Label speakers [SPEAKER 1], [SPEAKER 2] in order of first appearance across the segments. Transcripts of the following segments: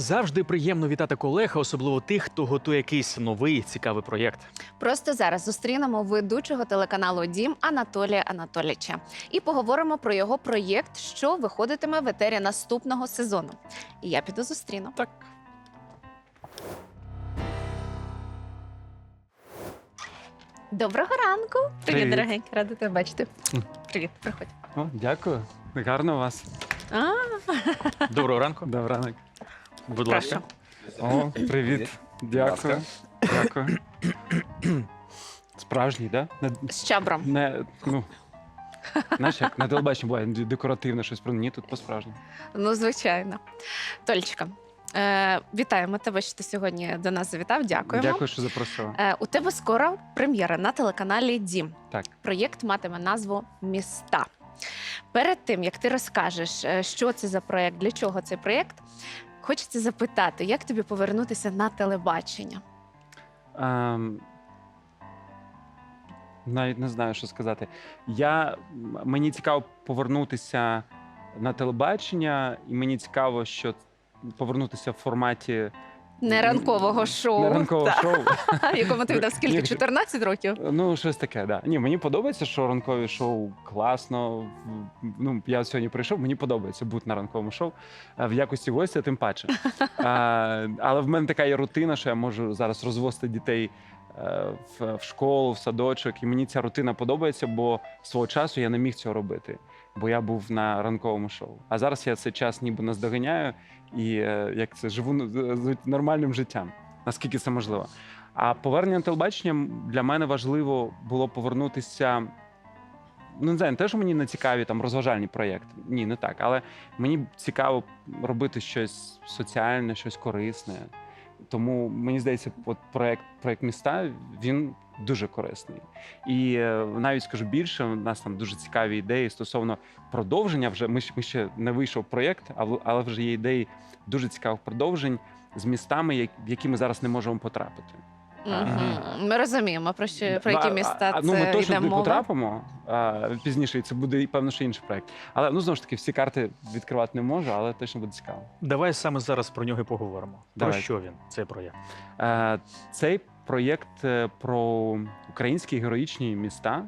[SPEAKER 1] Завжди приємно вітати колег, особливо тих, хто готує якийсь новий цікавий проєкт.
[SPEAKER 2] Просто зараз зустрінемо ведучого телеканалу Дім Анатолія Анатоліча і поговоримо про його проєкт, що виходитиме в етері наступного сезону. І я піду зустріну.
[SPEAKER 1] Так.
[SPEAKER 2] Доброго ранку! Привіт,
[SPEAKER 3] Привіт.
[SPEAKER 2] дорогенька, рада тебе бачити. Привіт, приходь.
[SPEAKER 3] О, дякую. Гарно у вас.
[SPEAKER 2] А,
[SPEAKER 1] Доброго ранку.
[SPEAKER 3] Добрий ранок.
[SPEAKER 1] Будь ласка.
[SPEAKER 3] О, привіт. Дякую. Дякую. Справжній, да? Не,
[SPEAKER 2] З чабром.
[SPEAKER 3] не, ну, знаєш, як на телебаченні буває декоративне щось про ні, тут по-справжньому.
[SPEAKER 2] Ну, звичайно. Тольчика, е, вітаємо тебе, що ти сьогодні до нас завітав. Дякуємо.
[SPEAKER 3] Дякую, що запросила.
[SPEAKER 2] Е, у тебе скоро прем'єра на телеканалі Дім.
[SPEAKER 3] Так.
[SPEAKER 2] Проєкт матиме назву Міста. Перед тим як ти розкажеш, е, що це за проєкт, для чого цей проєкт, хочеться запитати, як тобі повернутися на телебачення?
[SPEAKER 3] Ем, навіть не знаю, що сказати. Я, мені цікаво повернутися на телебачення, і мені цікаво, що повернутися в форматі
[SPEAKER 2] Не ранкового шоу,
[SPEAKER 3] не ранкового шоу.
[SPEAKER 2] в якому ти віддав скільки?
[SPEAKER 3] Якщо-
[SPEAKER 2] 14 років?
[SPEAKER 3] Ну, щось таке, да. Ні, мені подобається, що ранкові шоу класно. Ну, я сьогодні прийшов, мені подобається бути на ранковому шоу. В якості гостя, тим паче. А, але в мене така є рутина, що я можу зараз розвозити дітей в, в школу, в садочок. І мені ця рутина подобається, бо свого часу я не міг цього робити, бо я був на ранковому шоу. А зараз я цей час ніби наздоганяю і е, як це живу з- нормальним життям, наскільки це можливо. А повернення на телебачення для мене важливо було повернутися. Ну, не знаю, не те, що мені не цікаві там розважальні проєкти. Ні, не так. Але мені цікаво робити щось соціальне, щось корисне. Тому мені здається, от проект проект міста він дуже корисний. І е, навіть скажу більше, у нас там дуже цікаві ідеї стосовно продовження. Вже ми, ми ще не вийшов проєкт, але вже є ідеї дуже цікавих продовжень з містами, в які ми зараз не можемо потрапити.
[SPEAKER 2] Мгм. Ми розуміємо, про, що, про які міста
[SPEAKER 3] а,
[SPEAKER 2] це
[SPEAKER 3] ну, ми точно
[SPEAKER 2] йде
[SPEAKER 3] туди
[SPEAKER 2] мова.
[SPEAKER 3] потрапимо а, пізніше, і це буде певно ще інший проект. Але ну знову ж таки, всі карти відкривати не можу, але точно буде цікаво.
[SPEAKER 1] Давай саме зараз про нього і поговоримо. Про що він, цей проєкт?
[SPEAKER 3] Е, Цей проєкт е, про українські героїчні міста.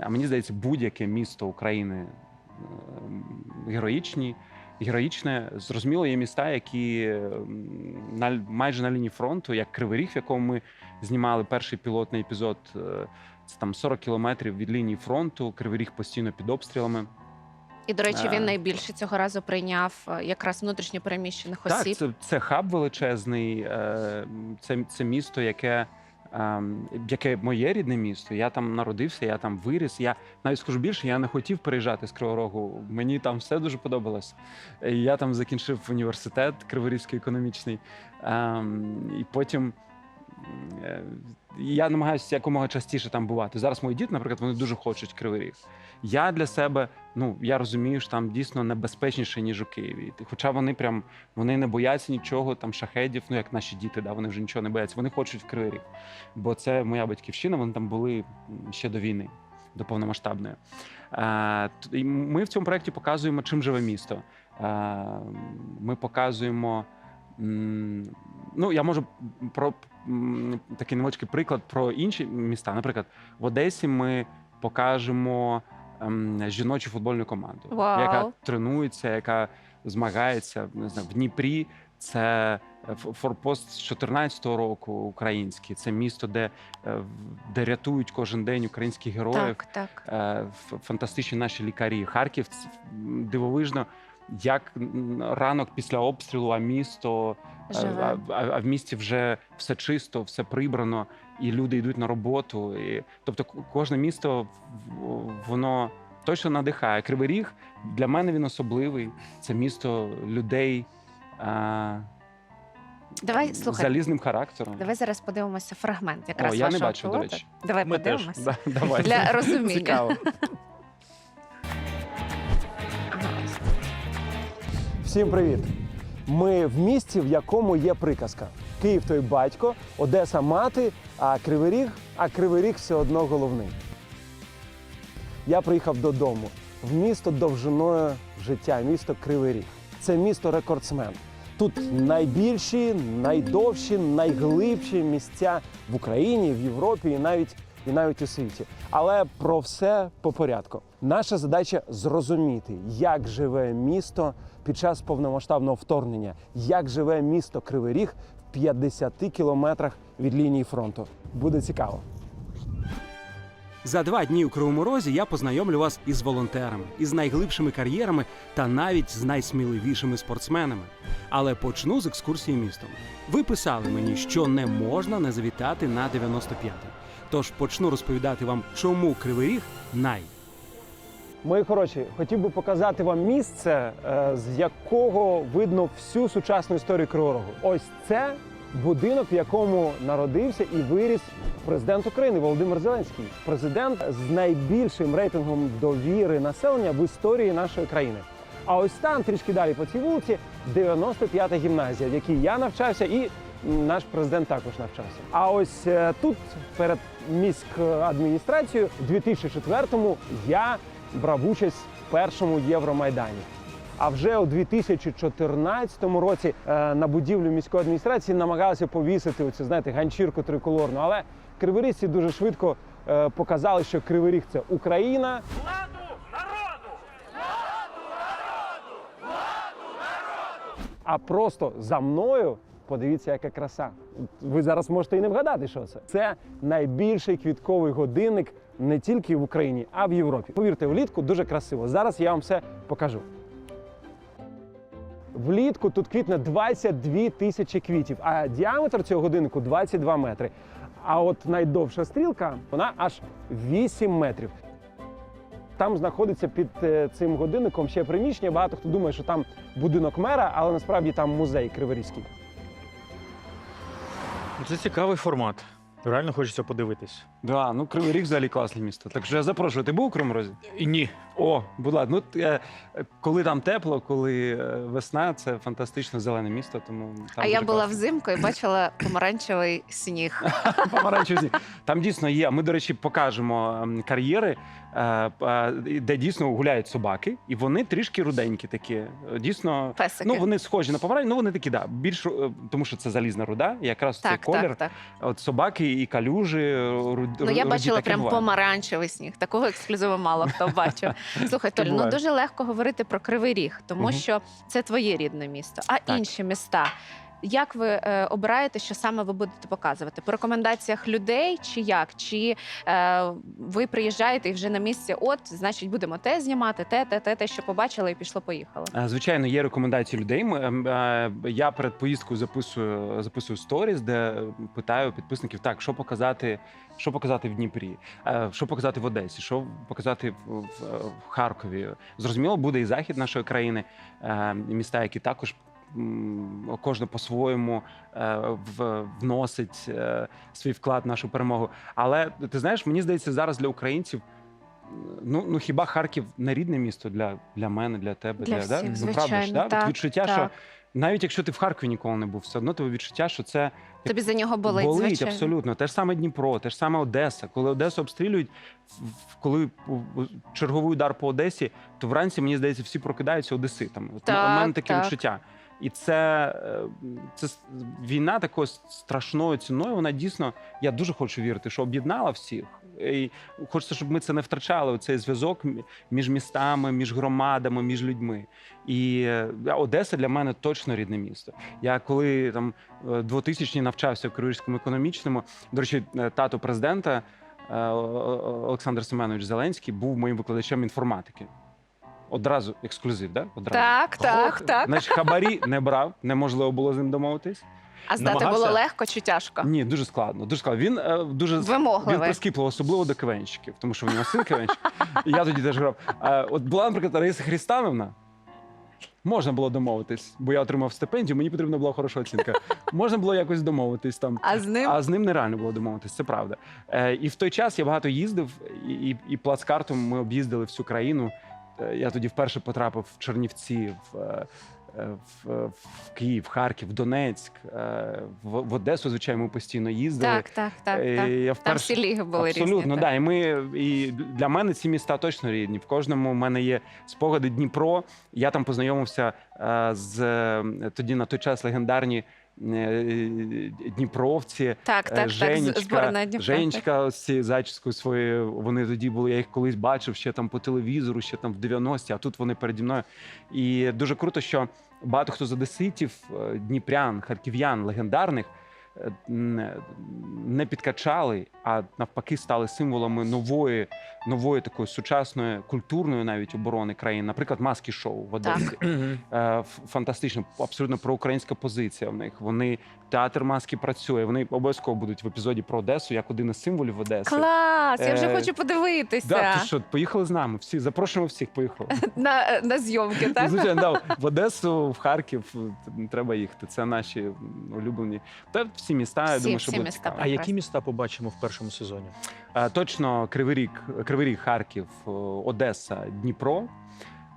[SPEAKER 3] А мені здається, будь-яке місто України е, героїчні. Героїчне, зрозуміло, є міста, які е, на майже на лінії фронту, як Кривий Ріг, в якому ми знімали перший пілотний епізод. е, Це там 40 кілометрів від лінії фронту. Кривий Ріг постійно під обстрілами.
[SPEAKER 2] І, до речі, він найбільше цього разу прийняв е, якраз внутрішньо переміщених осіб.
[SPEAKER 3] Так, це, це хаб величезний, е, це, це місто, яке, яке моє рідне місто. Я там народився, я там виріс. Я навіть скажу більше, я не хотів переїжджати з Кривого Рогу. Мені там все дуже подобалось. Я там закінчив університет Криворізький економічний. Ем, і потім. Е, Я намагаюся якомога частіше там бувати. Зараз мої діти, наприклад, вони дуже хочуть Кривий Ріг. Я для себе, ну я розумію, що там дійсно небезпечніше, ніж у Києві. Хоча вони прям вони не бояться нічого, там шахедів, ну як наші діти, да, вони вже нічого не бояться. Вони хочуть в Кривий Ріг. Бо це моя батьківщина, вони там були ще до війни, до повномасштабної. Е, ми в цьому проєкті показуємо, чим живе місто. Е, Ми показуємо. Ну, я можу про такий невеличкий приклад про інші міста. Наприклад, в Одесі ми покажемо ем, жіночу футбольну команду,
[SPEAKER 2] Вау.
[SPEAKER 3] яка тренується, яка змагається не знаю, в Дніпрі. Це е, форпост з 14-го року український. Це місто, де, е, де рятують кожен день українських героїв.
[SPEAKER 2] Так, так.
[SPEAKER 3] Е, фантастичні наші лікарі. Харків дивовижно, як ранок після обстрілу, а місто е, а, а, а в місті вже все чисто, все прибрано, і люди йдуть на роботу. І, тобто, кожне місто воно точно надихає. Кривий Ріг для мене він особливий. Це місто людей. А,
[SPEAKER 2] Давай, слухай,
[SPEAKER 3] залізним характером.
[SPEAKER 2] Давай зараз подивимося фрагмент якраз
[SPEAKER 3] О, я не
[SPEAKER 2] вашого
[SPEAKER 3] бачив, до речі.
[SPEAKER 2] Давай
[SPEAKER 1] Ми теж.
[SPEAKER 2] подивимося.
[SPEAKER 3] Да, давай.
[SPEAKER 2] Для розуміння.
[SPEAKER 3] Цікаво.
[SPEAKER 4] Всім привіт! Ми в місті, в якому є приказка: Київ той батько, Одеса мати, а Кривий Ріг, а Кривий Ріг все одно головний. Я приїхав додому в місто довжиною життя, місто Кривий Ріг. Це місто рекордсмен. Тут найбільші, найдовші, найглибші місця в Україні, в Європі і навіть і навіть у світі. Але про все по порядку. Наша задача зрозуміти, як живе місто під час повномасштабного вторгнення, як живе місто Кривий Ріг в 50 кілометрах від лінії фронту. Буде цікаво.
[SPEAKER 5] За два дні у Кривому Розі я познайомлю вас із волонтерами, із найглибшими кар'єрами та навіть з найсміливішими спортсменами. Але почну з екскурсії містом. Ви писали мені, що не можна не завітати на 95-й. Тож почну розповідати вам, чому Кривий Ріг най.
[SPEAKER 4] Мої хороші, хотів би показати вам місце, е, з якого видно всю сучасну історію Кривого Рогу. Ось це будинок, в якому народився і виріс президент України Володимир Зеленський. Президент з найбільшим рейтингом довіри населення в історії нашої країни. А ось там, трішки далі по цій вулиці, 95-та гімназія, в якій я навчався, і наш президент також навчався. А ось е, тут, перед міськадміністрацією, у 2004-му я брав участь в першому Євромайдані. А вже у 2014 році е, на будівлю міської адміністрації намагалися повісити оцю, знаєте, ганчірку триколорну. Але криворізці дуже швидко е, показали, що Кривий Ріг – це Україна. А просто за мною подивіться, яка краса. Ви зараз можете і не вгадати, що це. Це найбільший квітковий годинник не тільки в Україні, а в Європі. Повірте, влітку дуже красиво. Зараз я вам все покажу. Влітку тут квітне 22 тисячі квітів, а діаметр цього годиннику 22 метри. А от найдовша стрілка вона аж 8 метрів. Там знаходиться під е, цим годинником ще приміщення. Багато хто думає, що там будинок мера, але насправді там музей Криворізький.
[SPEAKER 1] Ну, Це цікавий формат. Реально хочеться подивитись.
[SPEAKER 3] Да, ну Кривий Ріг взагалі класне місто. Так що я запрошую. Ти був у Кривому Розі?
[SPEAKER 1] І ні.
[SPEAKER 3] О, будь ласка. Ну е, коли там тепло, коли е, весна, це фантастично зелене місто. Тому там
[SPEAKER 2] а я
[SPEAKER 3] дуже
[SPEAKER 2] була
[SPEAKER 3] класно.
[SPEAKER 2] взимку і бачила помаранчевий сніг.
[SPEAKER 3] Помаранчеві сніг. Там дійсно є. Ми, до речі, покажемо ем, кар'єри, де дійсно гуляють собаки, і вони трішки руденькі такі. Е, Дійсно,
[SPEAKER 2] Песики.
[SPEAKER 3] ну вони схожі на помаранчеві, ну вони такі, да, більш е, тому що це залізна руда, і якраз цей
[SPEAKER 2] так,
[SPEAKER 3] колір.
[SPEAKER 2] так, так.
[SPEAKER 3] От собаки і калюжі. ру-
[SPEAKER 2] Ну я
[SPEAKER 3] руді
[SPEAKER 2] бачила прям
[SPEAKER 3] буває.
[SPEAKER 2] помаранчевий сніг. Такого ексклюзиву мало хто бачив. Слухай, Толь, ну дуже легко говорити про Кривий Ріг, тому
[SPEAKER 3] Мгм.
[SPEAKER 2] що це твоє рідне місто. А
[SPEAKER 3] Так.
[SPEAKER 2] інші міста. Як ви е, обираєте, що саме ви будете показувати? По рекомендаціях людей, чи як? Чи е, ви приїжджаєте і вже на місці? От, значить, будемо те знімати, те, те, те, те, що побачили, і пішло, поїхало.
[SPEAKER 3] Е, Звичайно, є рекомендації людей. Ем, е, Я перед поїздкою записую записую сторіс, де питаю підписників, так що показати, що показати в Дніпрі, е, що показати в Одесі, що показати в, в, Харкові. Зрозуміло, буде і захід нашої країни, е, міста, які також. Кожен по-своєму е, вносить е, свій вклад в нашу перемогу. Але ти знаєш, мені здається, зараз для українців ну, ну хіба Харків не рідне місто для, для мене, для тебе?
[SPEAKER 2] Для
[SPEAKER 3] да?
[SPEAKER 2] всіх,
[SPEAKER 3] ну, правда ж, да?
[SPEAKER 2] Так,
[SPEAKER 3] відчуття, що навіть якщо ти в Харкові ніколи не був, все одно тебе відчуття, що це
[SPEAKER 2] Тобі за нього болить,
[SPEAKER 3] болить
[SPEAKER 2] звичайно.
[SPEAKER 3] абсолютно. Те ж саме Дніпро, те ж саме Одеса. Коли Одесу обстрілюють, коли черговий удар по Одесі, то вранці мені здається, всі прокидаються одеситами. От у мене таке
[SPEAKER 2] так.
[SPEAKER 3] відчуття. І це, е, це війна такою страшною ціною. Вона дійсно, я дуже хочу вірити, що об'єднала всіх. І хочеться, щоб ми це не втрачали. Цей зв'язок між містами, між громадами, між людьми. І е, Одеса для мене точно рідне місто. Я коли там е, 2000 навчався в Криворізькому економічному. До речі, е, тато президента е, Олександр Семенович Зеленський був моїм викладачем інформатики. Одразу ексклюзив, да? Одразу.
[SPEAKER 2] Так, так, так.
[SPEAKER 3] Значить, хабарі не брав, неможливо було з ним домовитись.
[SPEAKER 2] А здати
[SPEAKER 1] намагався?
[SPEAKER 2] було легко чи тяжко?
[SPEAKER 3] Ні, дуже складно. Дуже складно. Він е, дуже він
[SPEAKER 2] Вимогливий.
[SPEAKER 3] прискіпливо, особливо до кивенщиків, тому що в нього син кивенщик. І я тоді теж грав. Е, от була, наприклад, Раїса Хрістановна. Можна було домовитись, бо я отримав стипендію, мені потрібна була хороша оцінка. Можна було якось домовитись там.
[SPEAKER 2] А з ним
[SPEAKER 3] А з ним нереально було домовитись, це правда. Е, і в той час я багато їздив, і, і, і плацкартом ми об'їздили всю країну. Е, я тоді вперше потрапив в Чернівці, в, е, е, в, в Київ, Харків, Донецьк, в, в Одесу, звичайно, ми постійно їздили.
[SPEAKER 2] Так, так, так.
[SPEAKER 3] Е,
[SPEAKER 2] так.
[SPEAKER 3] Я
[SPEAKER 2] Там всі ліги були
[SPEAKER 3] Абсолютно,
[SPEAKER 2] різні.
[SPEAKER 3] да. І ми і для мене ці міста точно рідні. В кожному в мене є спогади Дніпро. Я там познайомився з тоді на той час легендарні. Е, Дніпровці,
[SPEAKER 2] Так,
[SPEAKER 3] е,
[SPEAKER 2] так, так. з-
[SPEAKER 3] Женечка,
[SPEAKER 2] так, Дніпра.
[SPEAKER 3] Женечка з цією зачіскою своєю. Вони тоді були. Я їх колись бачив ще там по телевізору, ще там в 90-ті, а тут вони переді мною. І дуже круто, що багато хто з одеситів, е, дніпрян, харків'ян, легендарних. е, Не підкачали, а навпаки стали символами нової, нової такої сучасної культурної навіть оборони країни. Наприклад, маски шоу в Одесі. Е, фантастично, абсолютно проукраїнська позиція в них. Вони театр маски працює. Вони обов'язково будуть в епізоді про Одесу як один із символів Одеси.
[SPEAKER 2] Клас! Я вже
[SPEAKER 3] Е,
[SPEAKER 2] хочу подивитися
[SPEAKER 3] Да, ти що, поїхали з нами? Всі запрошуємо всіх. Поїхали.
[SPEAKER 2] на, на зйомки, так?
[SPEAKER 3] Звичайно, да, в Одесу, в Харків е, треба їхати. Це наші улюблені. Та всі міста. я
[SPEAKER 2] Всі-
[SPEAKER 3] думаю, що
[SPEAKER 2] всі
[SPEAKER 3] буде
[SPEAKER 2] міста.
[SPEAKER 1] А які міста побачимо в першому сезоні?
[SPEAKER 3] Е, Точно Кривий Ріг, Кривий Ріг, Харків, е, Одеса, Дніпро.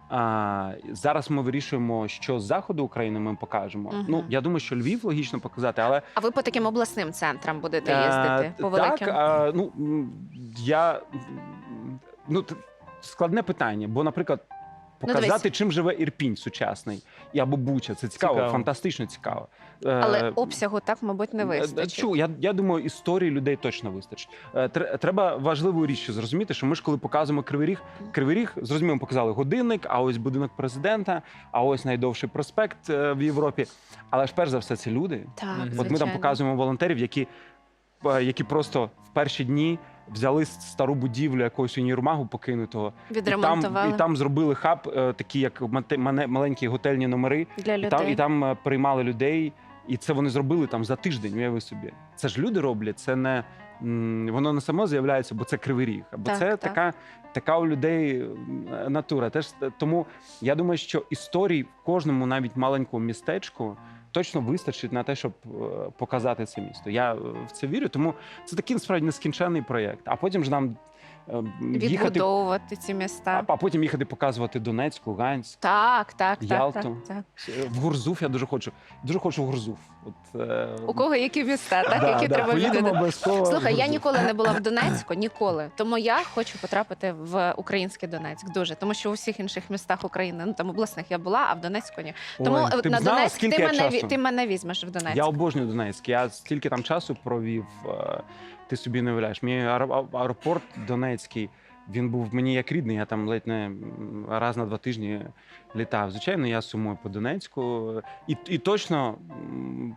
[SPEAKER 3] А, зараз ми вирішуємо, що з заходу України ми покажемо.
[SPEAKER 2] Мгм.
[SPEAKER 3] Ну я думаю, що Львів логічно показати, але
[SPEAKER 2] А ви по таким обласним центрам будете
[SPEAKER 3] е,
[SPEAKER 2] їздити? По великим?
[SPEAKER 3] так. А, ну я ну складне питання, бо, наприклад.
[SPEAKER 2] Ну,
[SPEAKER 3] Показати, чим живе Ірпінь сучасний і або Буча. Це цікаво,
[SPEAKER 1] Цікаво.
[SPEAKER 3] фантастично цікаво.
[SPEAKER 2] Але
[SPEAKER 3] Е,
[SPEAKER 2] обсягу так, мабуть, не
[SPEAKER 3] Е,
[SPEAKER 2] вистачить.
[SPEAKER 3] Чу, я, я думаю, історії людей точно вистачить. Е, тр- Треба важливу річ ще зрозуміти, що ми ж коли показуємо Кривий Ріг, Кривий Ріг, зрозуміло, показали годинник, а ось будинок президента, а ось найдовший проспект е, в Європі. Але ж перш за все, це люди.
[SPEAKER 2] Так,
[SPEAKER 1] От ми там
[SPEAKER 3] От ми там
[SPEAKER 2] звичайно.
[SPEAKER 3] показуємо волонтерів, які, які просто в перші дні взяли стару будівлю якогось універмагу покинутого, і там, і там зробили хаб, е, такі як маленькі готельні номери.
[SPEAKER 2] для
[SPEAKER 3] І там, і там е, приймали людей, і це вони зробили там за тиждень. Уяви собі. Це ж люди роблять, це не воно не само з'являється, бо це кривий ріг. Бо
[SPEAKER 2] Так,
[SPEAKER 3] це
[SPEAKER 2] так.
[SPEAKER 3] така, така у людей натура. Теж е, тому я думаю, що історій в кожному, навіть маленькому містечку. Точно вистачить на те, щоб е, показати це місто. Я е, в це вірю, тому це такий насправді нескінченний проєкт. А потім ж нам їхати,
[SPEAKER 2] Відбудовувати ці міста.
[SPEAKER 3] а потім їхати показувати Донецьк, Луганськ.
[SPEAKER 2] Так, так, так,
[SPEAKER 3] Ялту.
[SPEAKER 2] так, так.
[SPEAKER 3] Е, В Гурзуф я дуже хочу. Дуже хочу в Гурзуф. От, е,
[SPEAKER 2] У кого які міста, так,
[SPEAKER 3] да,
[SPEAKER 2] які
[SPEAKER 3] да,
[SPEAKER 2] треба
[SPEAKER 3] поїдемо
[SPEAKER 2] відвідати?
[SPEAKER 3] обов'язково.
[SPEAKER 2] Слухай, я
[SPEAKER 3] Гурзуф.
[SPEAKER 2] ніколи не була в Донецьку, ніколи. Тому я хочу потрапити в український Донецьк. Дуже тому, що у всіх інших містах України, ну там обласних я була, а в Донецьку ні. Тому
[SPEAKER 3] Ой,
[SPEAKER 2] е,
[SPEAKER 3] ти б
[SPEAKER 2] на
[SPEAKER 3] знала,
[SPEAKER 2] Донецьк
[SPEAKER 3] скільки
[SPEAKER 2] ти
[SPEAKER 3] я
[SPEAKER 2] мене ві-
[SPEAKER 3] часу?
[SPEAKER 2] ти мене візьмеш в Донецьк.
[SPEAKER 3] Я обожнюю Донецьк. Я стільки там часу провів. е, Ти собі не уявляєш. Мій аеро- аеропорт Донецький. Він був мені як рідний. Я там ледь не раз на два тижні літав. Звичайно, я сумую по Донецьку. І, і точно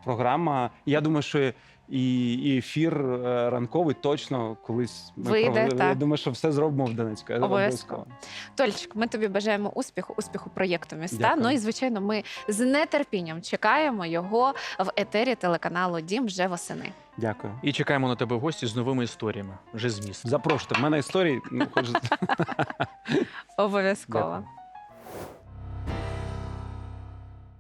[SPEAKER 3] програма. Я думаю, що і, і ефір е, ранковий точно колись ми
[SPEAKER 2] Вийде,
[SPEAKER 3] проведемо. Я думаю, що все зробимо в Донецьку. Я
[SPEAKER 2] Обов'язково. Тольчик, ми тобі бажаємо успіху, успіху проєкту міста.
[SPEAKER 3] Дякую.
[SPEAKER 2] Ну і звичайно, ми з нетерпінням чекаємо його в етері телеканалу Дім вже восени.
[SPEAKER 3] Дякую.
[SPEAKER 1] І чекаємо на тебе в гості з новими історіями, вже з міста.
[SPEAKER 3] Запрошуйте. В мене історії. Ну, хоч...
[SPEAKER 2] Обов'язково.
[SPEAKER 3] Дякую.